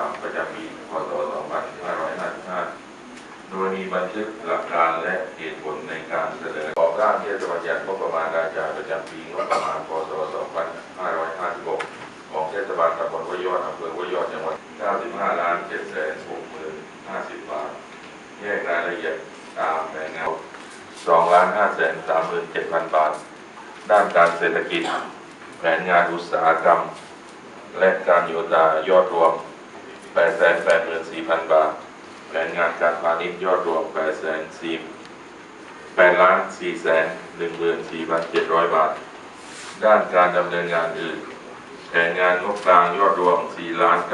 3 ประจำปีพศ2555โดยมีบันทึกหลักการและเหตุผลในการเสนอออกร่างเทศบัญญัติงบประมาณรายจ่ายประจำปีงบประมาณพศ2556 ของเทศบาลตำบลห้วยยอดอำเภอวยยอดจังหวัด 95ล้าน7แสน6หมื่น50 บาท แยกรายละเอียดตามแผนงาน2ล้าน5แสน3หมื่น7พันบาท ด้านการเศรษฐกิจ แผนงานอุตสาหกรรม และการโยธายอดรวม 884,000บาท แผนงานการพาณิชย์ยอดรวม8 8ล้าน4แสน14,700บาท ด้านการดำเนินงานอื่น แผนงานงบกลางยอดรวม4ล้าน9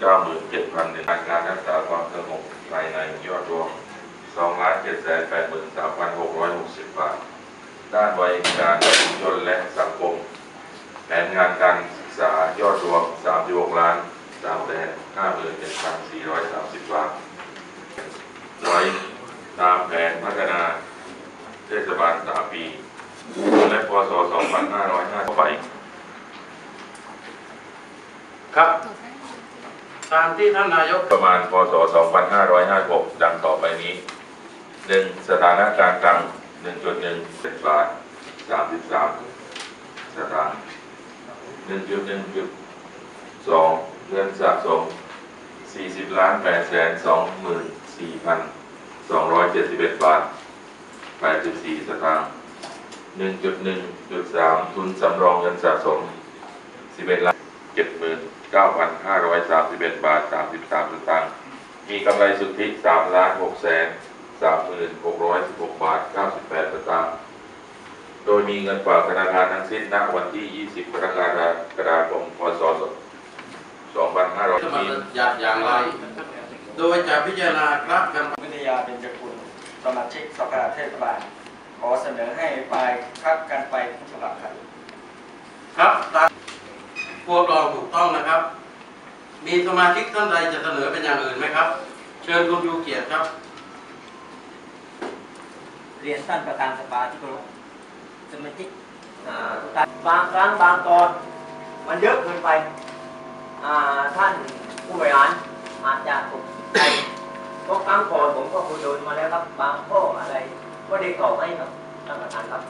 97,000การการรักษาความสงบภายในยอดรวม2ล้าน7แสน83,660บาท ด้านวัยการชุมชนและสังคม แผนงานการศึกษายอดรวม 36 ล้าน3แสน57,430บาทไว้ตามแผนพัฒนาเทศบาล3ปี และพศ2555ไป ครับ ตามที่ท่านนายกประมาณพศ2556ดังต่อไปนี้ 1. สถานะการคลัง1.1เป็นบาท33สตางค์1.1.2 เงินสะสม 40ล้าน8แสน24,271 บาท 84 สตางค์1.1.3 ทุนสำรองเงินสะสม 11ล้าน79,531 บาท 33 สตางค์ มีกำไรสุทธิ3ล้าน6แสน36,616 บาท 98 สตางค์ โดยมีเงินฝากธนาคารทั้งสิ้นณวันที่ 20 กรกฎาคม พศ จะมา2500มีหยัดอย่างไร โดยจะพิจารณาครับกันวิทยาเป็นจกุลสมาชิกสภาเทศบาล ขอเสนอให้ปลายคัดกันไปทุกฉบับครับครับตามพวกเราถูกต้องนะครับ มีสมาชิกท่านใดจะเสนอเป็นอย่างอื่นไหมครับ เชิญคุณยูเกียรติครับ เรียนท่านประธานสภาที่เคารพสมาชิกอ่าทุกท่านบางครั้งบางตอนมันเยอะเกินไปอ่า ท่านผู้บริหารอาจจะถูกใจเพราะครั้งก่อนผมก็คุยโดนมาแล้วครับบางข้ออะไรก็ได้ตอบให้ครับท่านประธานครับ